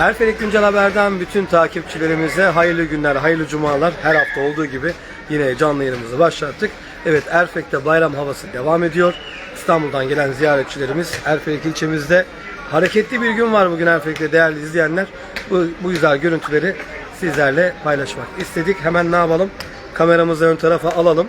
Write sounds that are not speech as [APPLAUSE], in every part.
Erfelek Güncel Haber'den bütün takipçilerimize hayırlı günler, hayırlı cumalar. Her hafta olduğu gibi yine canlı yayınımızı başlattık. Evet Erfelek'te bayram havası devam ediyor. İstanbul'dan gelen ziyaretçilerimiz Erfelek ilçemizde hareketli bir gün var bugün Erfelek'te değerli izleyenler. Bu, bu güzel görüntüleri sizlerle paylaşmak istedik. Hemen ne yapalım? Kameramızı ön tarafa alalım.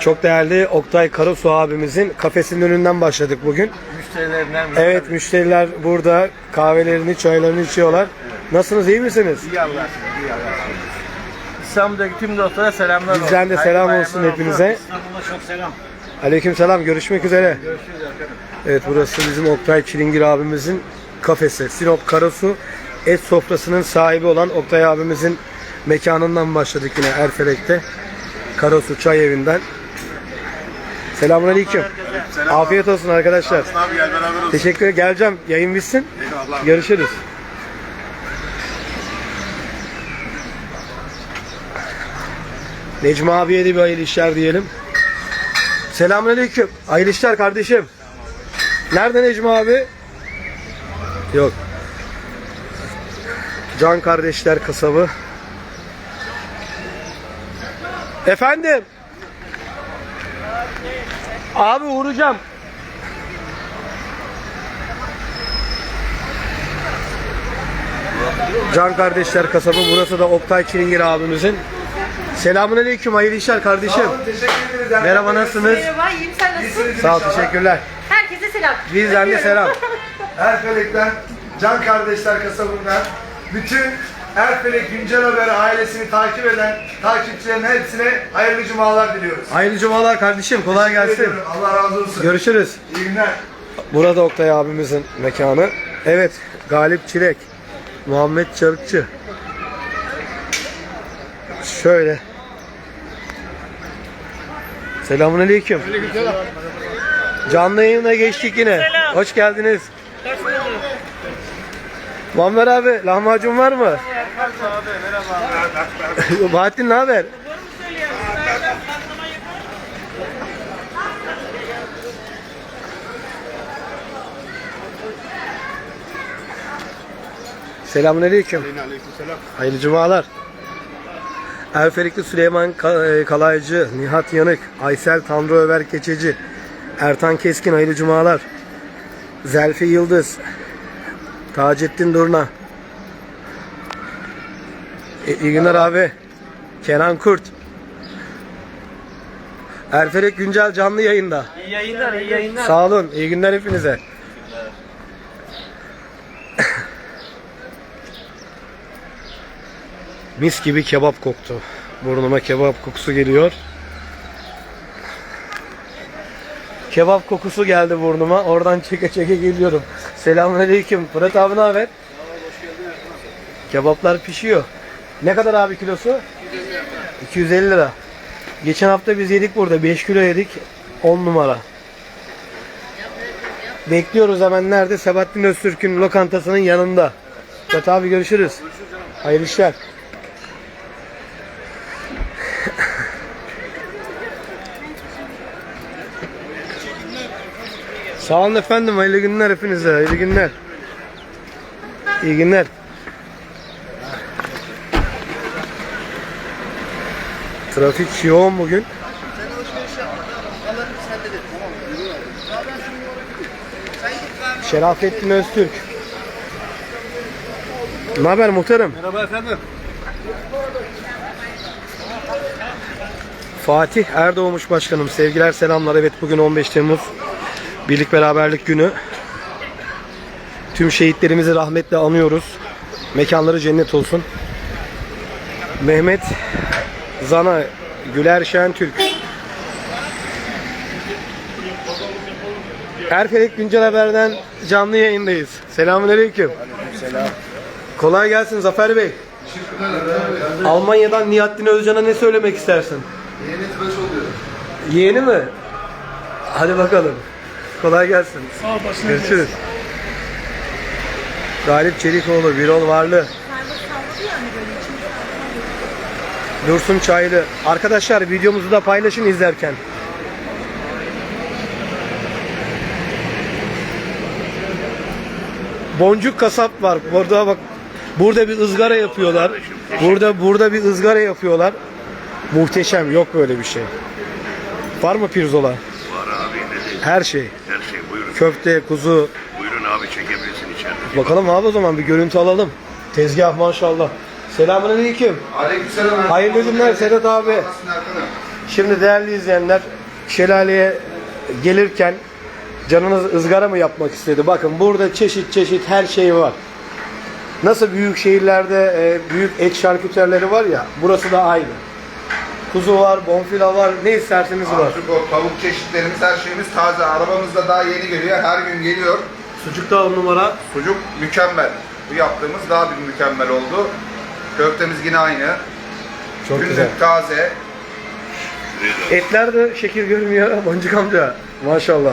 Çok değerli Oktay Karasu abimizin kafesinin önünden başladık bugün. Müşterilerinden Evet müşteriler burada kahvelerini, çaylarını içiyorlar. Nasılsınız, iyi misiniz? iyi Allah'a şükür, iyi Allah'a şükür. İstanbul'daki tüm dostlara selamlar olsun. Bizden de Hayırlı selam bayramlar olsun hepinize. İstanbul'a çok selam. Aleyküm selam, görüşmek üzere. Görüşürüz efendim. Evet burası bizim Oktay Çilingir abimizin kafesi. Sinop Karasu et sofrasının sahibi olan Oktay abimizin mekanından başladık yine Erfelek'te. Karasu Çay Evi'nden. Selamun Aleyküm. Afiyet olsun arkadaşlar. Abi gel beraber olsun. Teşekkür ederim. Geleceğim. Yayın bitsin. Eyvallah. Görüşürüz. Necmi abiye de bir hayırlı işler diyelim. Selamünaleyküm. Hayırlı işler kardeşim. Nerede Necmi abi? Yok. Can kardeşler kasabı. Efendim. Abi uğrayacağım. Can kardeşler kasabı. Burası da Oktay Çilingir abimizin. Selamünaleyküm. Hayırlı işler kardeşim. Teşekkür ederiz. Merhaba nasılsınız? Merhaba, iyiyim sen nasılsın? Sağ ol teşekkürler. Herkese selam. Bizden de selam. Erfelek'ten, Can Kardeşler kasabından bütün Erfelek Güncel Haber ailesini takip eden takipçilerin hepsine hayırlı cumalar diliyoruz. Hayırlı cumalar kardeşim. Kolay gelsin. Ediyorum. Allah razı olsun. Görüşürüz. İyi günler. Burada Oktay abimizin mekanı. Evet, Galip Çilek, Muhammed Çarıkçı. Şöyle. Selamun Aleyküm. Canlı yayına geçtik yine. Hoş geldiniz. Muammer abi, lahmacun var mı? [LAUGHS] Bahattin ne haber? Selamun Aleyküm. Hayırlı cumalar. Erfelikli Süleyman e, Kalaycı, Nihat Yanık, Aysel Tanrıöver Keçeci, Ertan Keskin hayırlı cumalar. Zelfi Yıldız, Taceddin Durna. İyi günler abi. Kenan Kurt. Erfelik Güncel canlı yayında. İyi yayınlar, iyi yayınlar. Sağ olun. İyi günler hepinize. Mis gibi kebap koktu. Burnuma kebap kokusu geliyor. Kebap kokusu geldi burnuma. Oradan çeke çeke geliyorum. Selamünaleyküm. Fırat abi ne haber? Kebaplar pişiyor. Ne kadar abi kilosu? 250 lira. Geçen hafta biz yedik burada. 5 kilo yedik. 10 numara. Bekliyoruz hemen nerede? Sebahattin Öztürk'ün lokantasının yanında. Fırat abi görüşürüz. Hayırlı işler. Sağ olun efendim. Hayırlı günler hepinize. Hayırlı günler. İyi günler. Trafik yoğun bugün. Şerafettin Öztürk. Ne haber muhtarım? Merhaba efendim. Fatih Erdoğmuş Başkanım. Sevgiler selamlar. Evet bugün 15 Temmuz. Birlik beraberlik günü. Tüm şehitlerimizi rahmetle anıyoruz. Mekanları cennet olsun. Mehmet Zana Güler Şentürk. Erfelek Güncel Haber'den canlı yayındayız. Selamünaleyküm. Selam. Kolay gelsin Zafer Bey. Almanya'dan Nihattin Özcan'a ne söylemek istersin? Yeni tıraş oluyor. Yeğeni mi? Hadi bakalım. Kolay gelsin. Sağ ol, Görüşürüz. Galip Çelikoğlu, Birol Varlı. Dursun Çaylı. Arkadaşlar videomuzu da paylaşın izlerken. Boncuk kasap var. Burada bak burada bir ızgara yapıyorlar. Burada burada bir ızgara yapıyorlar. Muhteşem. Yok böyle bir şey. Var mı pirzola? Var abi ne? Her şey. Her şey buyurun. Köfte, kuzu. Buyurun abi çekebilirsin içeride. Bakalım abi o zaman bir görüntü alalım. Tezgah maşallah. Selamünaleyküm. Aleykümselam. Hayırlı günler Sedat abi. Şimdi değerli izleyenler şelaleye gelirken canınız ızgara mı yapmak istedi? Bakın burada çeşit çeşit her şey var. Nasıl büyük şehirlerde e, büyük et şarküterleri var ya burası da aynı. Kuzu var, bonfila var, ne isterseniz var. Artık tavuk çeşitlerimiz, her şeyimiz taze. Arabamızda daha yeni geliyor, her gün geliyor. Sucuk da on numara. Sucuk mükemmel. Bu yaptığımız daha bir mükemmel oldu. Köftemiz yine aynı. Çok Günlük güzel. taze. Etler de şekil görmüyor Boncuk amca. Maşallah.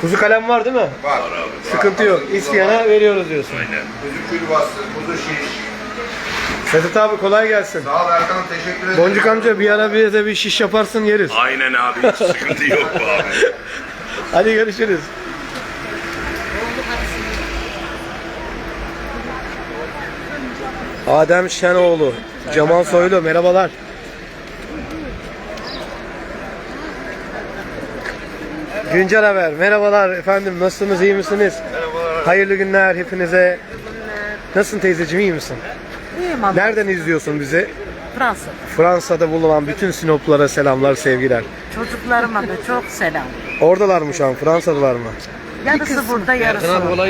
Kuzu kalem var değil mi? Var. Sıkıntı yok. İsteyene veriyoruz diyorsun. Kuzu külbastı, kuzu şiş. Sedat abi kolay gelsin. Sağ ol Erkan, teşekkür ederim. Boncuk amca bir ara bize bir şiş yaparsın yeriz. Aynen abi hiç sıkıntı yok bu abi. [LAUGHS] Hadi görüşürüz. Adem Şenoğlu, Cemal Soylu merhabalar. Güncel Haber merhabalar efendim nasılsınız iyi misiniz? Hayırlı günler hepinize. Nasılsın teyzeciğim iyi misin? İyiyim abi. Nereden izliyorsun bizi? Fransa. Fransa'da bulunan bütün Sinoplulara selamlar sevgiler. Çocuklarıma da çok selam. Oradalar mı şu an Fransa'dalar mı? Yarısı burada, yarısı orada.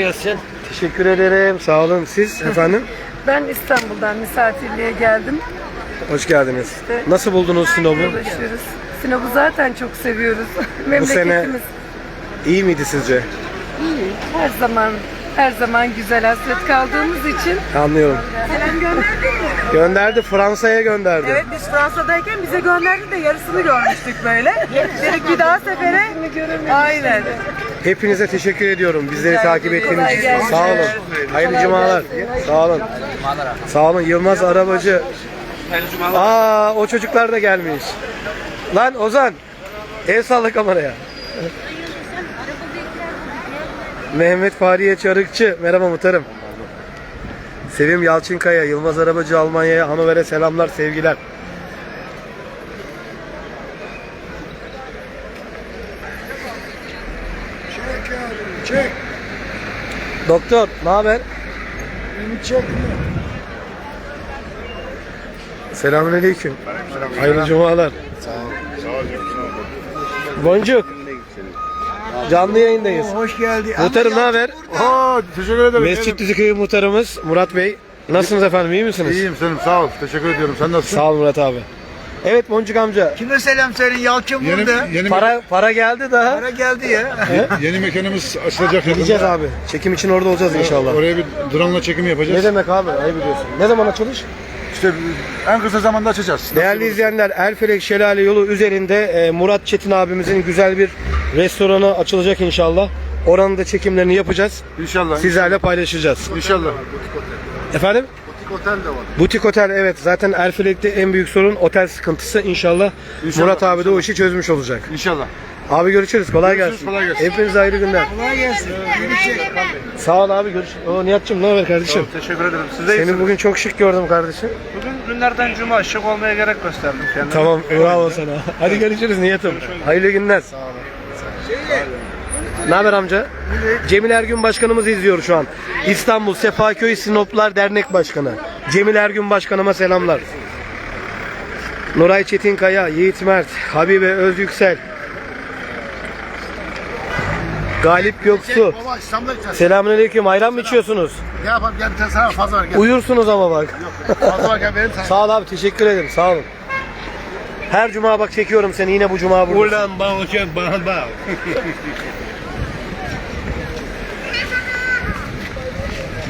Teşekkür ederim. Sağ olun. Siz efendim? Ben İstanbul'dan misafirliğe geldim. Hoş geldiniz. Nasıl buldunuz Sinop'u? Ulaşıyoruz. Sinop'u zaten çok seviyoruz. [LAUGHS] Bu sene Memleketimiz iyi miydi sizce? her zaman her zaman güzel hasret kaldığımız için Anlıyorum. selam gönderdin mi? Gönderdi Fransa'ya gönderdi. Evet biz Fransa'dayken bize gönderdi de yarısını görmüştük böyle. Dedik bir daha sefere. Aynen. Hepinize teşekkür ediyorum. Bizleri takip ettiğiniz için. Sağ olun. Hayırlı cumalar. Sağ olun. Sağ olun. Yılmaz Arabacı. Aa o çocuklar da gelmiş. Lan Ozan. El salla kameraya. Mehmet Fahriye Çarıkçı. Merhaba muhtarım. Sevim Yalçınkaya, Yılmaz Arabacı Almanya'ya, Hanover'e selamlar, sevgiler. Doktor, ne haber? Selamünaleyküm. Hayırlı cumalar. Boncuk. Canlı yayındayız. Hoş geldin. Muhtarım ne haber? Aa, teşekkür ederim. Mescit Düzüköy'ü muhtarımız Murat Bey. Nasılsınız efendim? iyi misiniz? İyiyim senin sağ ol. Teşekkür ediyorum. Sen nasılsın? Sağ ol Murat abi. Evet Boncuk amca. Kime selam söyleyin? Yalçın Yeni, burada. yeni, Para para geldi daha. Para geldi ya. [LAUGHS] yeni mekanımız açılacak Gideceğiz yakında. abi. Çekim için orada olacağız inşallah. Oraya bir drone çekim Ne yapacağız. demek abi? Ayıp ediyorsun. Ne zaman açılış? İşte en kısa zamanda açacağız. Değerli izleyenler Erfelek Şelale yolu üzerinde e, Murat Çetin abimizin güzel bir restoranı açılacak inşallah. Oranın da çekimlerini yapacağız. İnşallah. Sizlerle paylaşacağız. İnşallah. Efendim? Otel de var. Butik otel evet zaten Erfelek'te en büyük sorun otel sıkıntısı inşallah, İnşallah, Murat abi de o işi çözmüş olacak. İnşallah. Abi görüşürüz kolay Görüşürüz, gelsin. kolay gelsin. Hepinize hayırlı günler. Kolay gelsin. Görüşürüz. Sağ ol abi görüşürüz. Oo Nihat'cığım ne haber kardeşim? Teşekkür ederim. Siz de Seni bugün çok şık gördüm kardeşim. Bugün günlerden cuma şık olmaya gerek gösterdim kendime. Tamam bravo sana. Hadi görüşürüz Nihat'ım. Hayırlı günler. Sağ olun. Ne haber amca? Cemil Ergün Başkanımız izliyor şu an. İstanbul Sefaköy Sinoplar Dernek Başkanı. Cemil Ergün Başkanıma selamlar. Nuray Çetinkaya, Yiğit Mert, Habibe Özyüksel, Galip Göksu. Selamünaleyküm. Ayran mı içiyorsunuz? Ne yapalım? Gel bir tane sana fazla var. Gel. Uyursunuz ama bak. Fazla var gel verin sana. Sağ ol abi teşekkür ederim sağ olun. Her cuma bak çekiyorum seni yine bu cuma buradasın. Ulan bağlayacak bana bağ.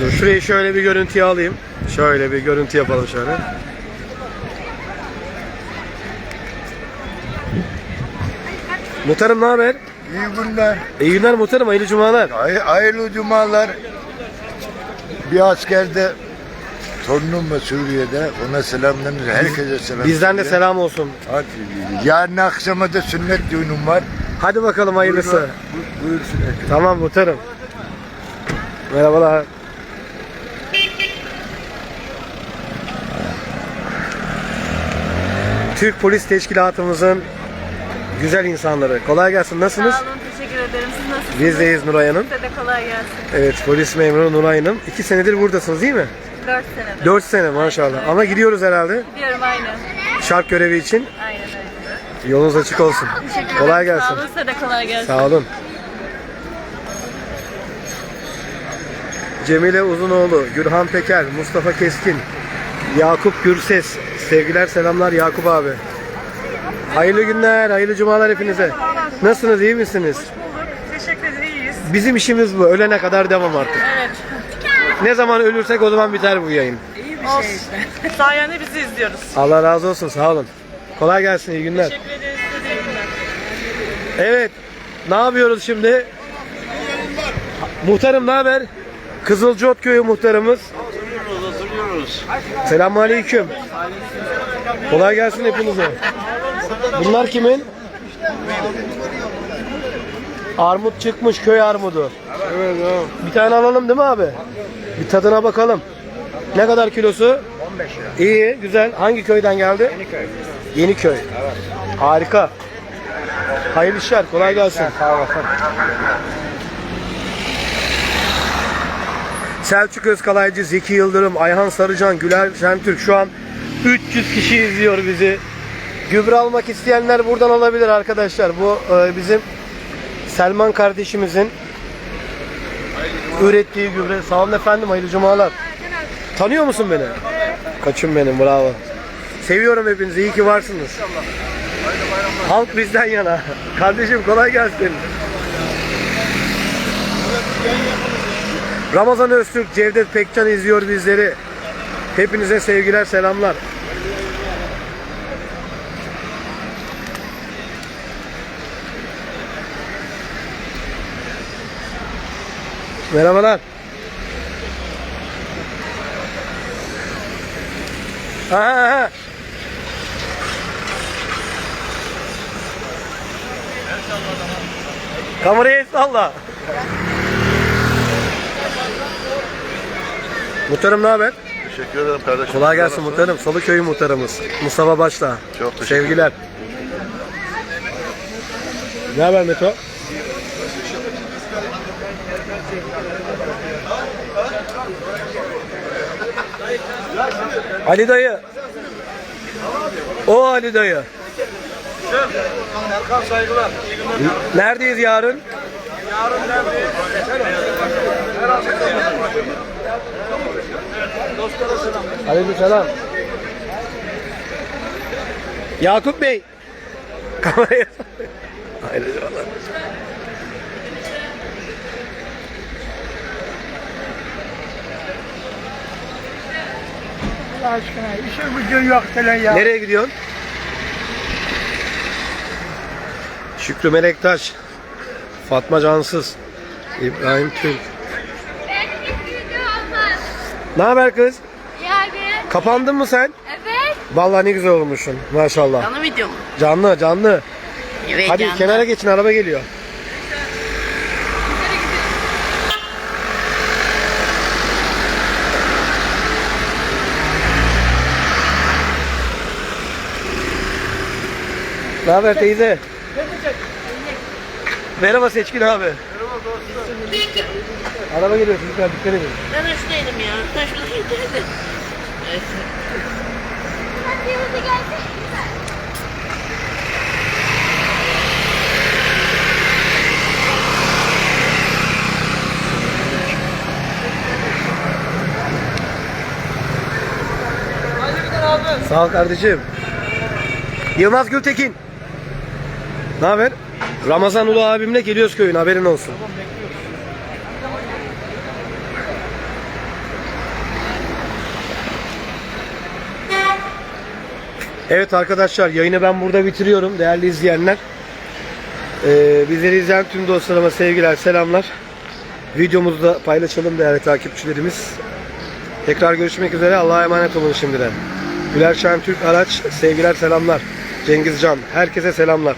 Dur şurayı şöyle bir görüntüye alayım. Şöyle bir görüntü yapalım şöyle. Muhtarım ne haber? İyi günler. İyi günler muhtarım hayırlı cumalar. Hay hayırlı cumalar. Bir askerde torunum var Suriye'de. Ona selamlarınız. Herkese selam. Bizden de söyle. selam olsun. Hadi. Yarın akşama da sünnet düğünüm var. Hadi bakalım hayırlısı. Bu- Buyursun. Tamam muhtarım. Merhabalar. Türk Polis Teşkilatımızın güzel insanları. Kolay gelsin. Nasılsınız? Sağ olun, teşekkür ederim. Siz nasılsınız? Bizdeyiz Nuray Hanım. Size de kolay gelsin. Evet polis memuru Nuray Hanım. İki senedir buradasınız değil mi? 4 senedir. Dört sene maşallah. Ama gidiyoruz herhalde. Gidiyorum aynen. Şark görevi için. Aynen öyle. Yolunuz açık olsun. Teşekkür Kolay ederim. gelsin. Sağ olun, size de kolay gelsin. Sağ olun. Cemile Uzunoğlu, Gürhan Peker, Mustafa Keskin, Yakup Gürses. Sevgiler selamlar Yakup abi. Hayırlı günler, hayırlı cumalar hepinize. Nasılsınız, iyi misiniz? Teşekkür ederiz. iyiyiz. Bizim işimiz bu. Ölene kadar devam artık. Evet. Ne zaman ölürsek o zaman biter bu yayın. İyi bir şey işte. [LAUGHS] Sayende bizi izliyoruz. Allah razı olsun, sağ olun. Kolay gelsin, iyi günler. Teşekkür ederiz. İyi günler. Evet. Ne yapıyoruz şimdi? Muhtarım ne haber? Kızılcıot köyü muhtarımız. Selamünaleyküm. Kolay gelsin hepinize. Bunlar kimin? Armut çıkmış köy armudu. Evet Bir tane alalım değil mi abi? Bir tadına bakalım. Ne kadar kilosu? 15 lira. İyi, güzel. Hangi köyden geldi? Yeniköy. Yeniköy. Harika. Hayırlı işler, kolay gelsin. Sağ olasın. Selçuk Özkalaycı, Zeki Yıldırım, Ayhan Sarıcan, Güler Şentürk şu an 300 kişi izliyor bizi. Gübre almak isteyenler buradan alabilir arkadaşlar. Bu e, bizim Selman kardeşimizin ürettiği gübre. Sağ olun efendim, hayırlı cumalar. Tanıyor musun beni? Kaçım benim, bravo. Seviyorum hepinizi, iyi ki varsınız. Halk bizden yana. [LAUGHS] Kardeşim kolay gelsin. Ramazan Öztürk, Cevdet Pekcan izliyor bizleri. Hepinize sevgiler, selamlar. Merhabalar. Ha, ha. Kamerayı salla. Muhtarım ne haber? Teşekkür ederim kardeşim. Kolay gelsin muhtarım. Salıköy muhtarımız. Mustafa Başla. Çok teşekkür Sevgiler. Ne haber Meto? Ali dayı. O Ali dayı. Neredeyiz yarın? Aleykümselam. Yakup Bey. Kameraya. Hayırlı cumalar. Allah aşkına işin gücün yok senin ya. Nereye gidiyorsun? Şükrü Melektaş. Fatma Cansız. İbrahim Türk. Ne haber kız? Yani. Kapandın mı sen? Evet. Vallahi ne güzel olmuşsun. Maşallah. Canlı video mu? Canlı canlı. Evet Hadi kenara geçin araba geliyor. Ne haber teyze? Merhaba Seçkin abi. Merhaba dostum. Araba geliyor çocuklar dikkat edin. Ben şuradaydım ya. Ben şuradaydım. Sağ ol kardeşim. Yılmaz Gültekin. Ne haber? Ramazan Ulu abimle geliyoruz köyün haberin olsun. Evet arkadaşlar yayını ben burada bitiriyorum değerli izleyenler. Ee, bizleri izleyen tüm dostlarıma sevgiler selamlar. Videomuzu da paylaşalım değerli takipçilerimiz. Tekrar görüşmek üzere Allah'a emanet olun şimdiden. Güler Şen Türk Araç sevgiler selamlar. Cengiz Can herkese selamlar.